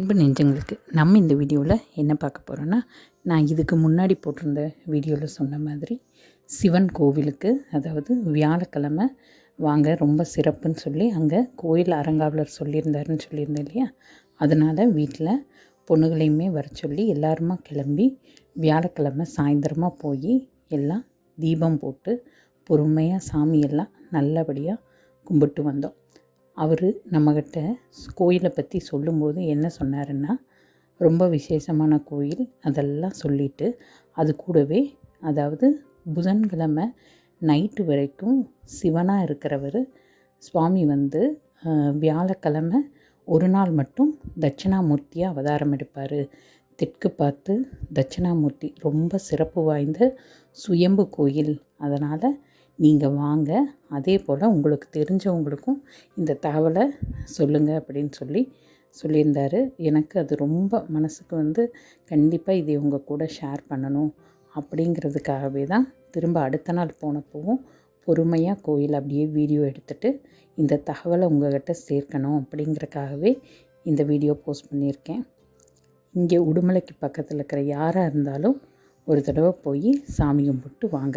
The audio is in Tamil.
அன்பு நெஞ்சங்களுக்கு. நம்ம இந்த வீடியோவில் என்ன பார்க்க போகிறோன்னா நான் இதுக்கு முன்னாடி போட்டிருந்த வீடியோவில் சொன்ன மாதிரி சிவன் கோவிலுக்கு அதாவது வியாழக்கிழமை வாங்க ரொம்ப சிறப்புன்னு சொல்லி அங்கே கோயில் அரங்காவலர் சொல்லியிருந்தாருன்னு சொல்லியிருந்தேன் இல்லையா? அதனால் வீட்டில் பொண்ணுகளையுமே வர சொல்லி எல்லாருமா கிளம்பி வியாழக்கிழமை சாயந்தரமாக போய் எல்லாம் தீபம் போட்டு பொறுமையாக சாமியெல்லாம் நல்லபடியாக கும்பிட்டு வந்தோம். அவர் நம்மக்கிட்ட கோயிலை பற்றி சொல்லும்போது என்ன சொன்னாருன்னா ரொம்ப விசேஷமான கோயில். அதெல்லாம் சொல்லிவிட்டு அது கூடவே அதாவது புதன்கிழமை நைட்டு வரைக்கும் சிவனாக இருக்கிறவர் சுவாமி வந்து வியாழக்கிழமை ஒரு நாள் மட்டும் தட்சிணாமூர்த்தியாக அவதாரம் எடுப்பார். தெற்கு பார்த்து தட்சிணாமூர்த்தி ரொம்ப சிறப்பு வாய்ந்த சுயம்பு கோயில். அதனால் நீங்கள் வாங்க. அதே போல் உங்களுக்கு தெரிஞ்சவங்களுக்கும் இந்த தகவலை சொல்லுங்கள் அப்படின்னு சொல்லி சொல்லியிருந்தார். எனக்கு அது ரொம்ப மனசுக்கு வந்து கண்டிப்பாக இதை உங்கள் கூட ஷேர் பண்ணணும் அப்படிங்கிறதுக்காகவே தான் திரும்ப அடுத்த நாள் போனப்போவும் பொறுமையாக கோயில் அப்படியே வீடியோ எடுத்துகிட்டு இந்த தகவலை உங்கள்கிட்ட சேர்க்கணும் அப்படிங்கிறக்காகவே இந்த வீடியோ போஸ்ட் பண்ணியிருக்கேன். இங்கே உடுமலைக்கு பக்கத்தில் இருக்கிற யாராக இருந்தாலும் ஒரு தடவை போய் சாமி கும்பிட்டு வாங்க.